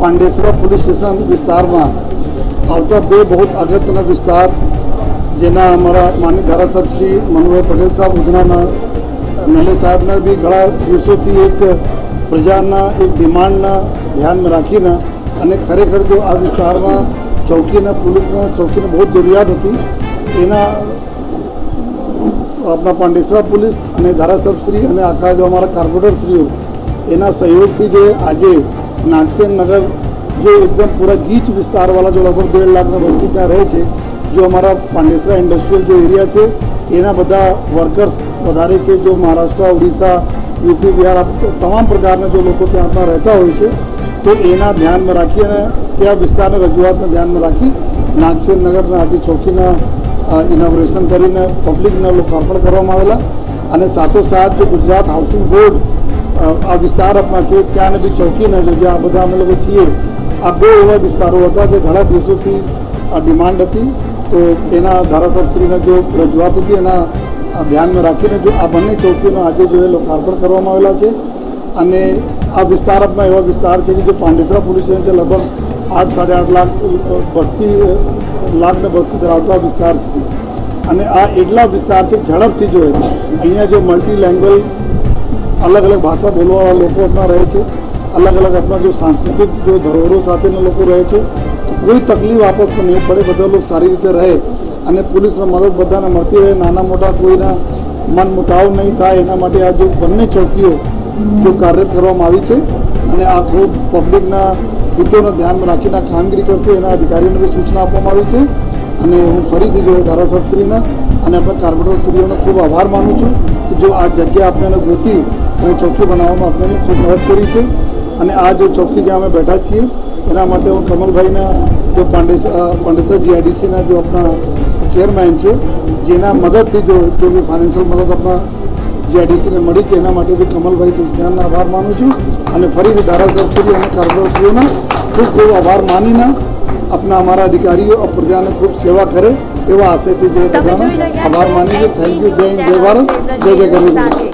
Pandesara police station વિસ્તારમાં આવતા બે બહુ અગત્યના વિસ્તાર, જેના અમારા માનની ધારાસભ્ય શ્રી મનોહર પટેલ સાહેબ, ઉધનાના નલે સાહેબને બી ઘણા દિવસોથી એક પ્રજાના એક ડિમાન્ડના ધ્યાનમાં રાખીને અને ખરેખર જો આ વિસ્તારમાં ચોકીના પોલીસના, ચોકીની બહુ જરૂરિયાત હતી, એના આપણા પાંડેસરા પોલીસ અને ધારાસભ્યશ્રી અને આખા જો અમારા કાર્પોરેટરશ્રીઓ એના સહયોગથી જે આજે નાગસેન નગર જે એકદમ પૂરા ગીચ વિસ્તારવાળા જો લગભગ દેઢ લાખના વસ્તી ત્યાં રહે છે, જો અમારા પાંડેસરા ઇન્ડસ્ટ્રીયલ જો એરિયા છે, એના બધા વર્કર્સ વધારે છે, જો મહારાષ્ટ્ર, ઓડિશા, યુપી, બિહાર તમામ પ્રકારના જો લોકો ત્યાં રહેતા હોય છે, તો એના ધ્યાનમાં રાખી અને ત્યાં વિસ્તારને રજૂઆતને ધ્યાનમાં રાખી નાગસેન નગરના આજે ચોકીના ઇનોગ્રેશન કરીને પબ્લિકને લોકાર્પણ કરવામાં આવેલા. અને સાથોસાથ જો ગુજરાત હાઉસિંગ બોર્ડ આ વિસ્તાર આપણા છે, ત્યાં બી ચોકીને જો જે આ બધા અમે લોકો છીએ. આ બે એવા વિસ્તારો હતા જે ઘણા દિવસોથી આ ડિમાન્ડ હતી. તો એના ધારાસભશ્રીને જો રજૂઆત હતી, એના ધ્યાનમાં રાખીને જો આ બંને ચોકીઓનો આજે જો એ લોકાર્પણ કરવામાં આવેલા છે. અને આ વિસ્તાર આપણા એવા વિસ્તાર છે કે જે પાંડેસરા પોલીસ સ્ટેશન લગભગ આઠ, સાડા આઠ લાખ વસ્તી લાખને વસ્તી ધરાવતો વિસ્તાર છે. અને આ એટલા વિસ્તાર છે, ઝડપથી જોઈએ અહીંયા જો મલ્ટી લેંગ્વેજ અલગ અલગ ભાષા બોલવાવાળા લોકો આપણા રહે છે. અલગ અલગ આપણા જો સાંસ્કૃતિક જો ધરોહરો સાથેના લોકો રહે છે, તો કોઈ તકલીફ આપસમાં નહીં પડે, બધા લોકો સારી રીતે રહે અને પોલીસને મદદ બધાને મળતી રહે. નાના મોટા કોઈના મન મુટાવ નહીં થાય, એના માટે આ જો બંને ચોકીઓ જો કાર્યરત કરવામાં આવી છે અને આ ખૂબ પબ્લિકના હિતોને ધ્યાનમાં રાખીને કામગીરી કરશે એના અધિકારીઓને બી સૂચના આપવામાં આવી છે. અને હું ફરીથી જો ધારાસભ્યશ્રીના અને આપણા કાર્પોરેટરશ્રીઓનો ખૂબ આભાર માનું છું કે જો આ જગ્યા આપણે ગોતી અને ચોકી બનાવવામાં આપણે ખૂબ મદદ કરી છે. અને આ જો ચોકી જ્યાં અમે બેઠા છીએ એના માટે હું કમલભાઈના જો પાંડેસ પાંડેસર જીઆઈડીસીના જો આપણા ચેરમેન છે જેના મદદથી જો જો બી ફાઇનાન્શિયલ મદદ આપણા જીઆઈડીસીને મળી છે એના માટે બી કમલભાઈ તુલસીયાના આભાર માનું છું. અને ફરીથી ધારાસભ્યશ્રી અને કાર્પોરેટરશ્રીઓના ખૂબ ખૂબ આભાર માનીને આપણા અમારા અધિકારીઓ પ્રજાને ખૂબ સેવા કરે એવા આશયથી જો આભાર માની છે થેન્ક યુ જય જય ભારત જય જય સાથે.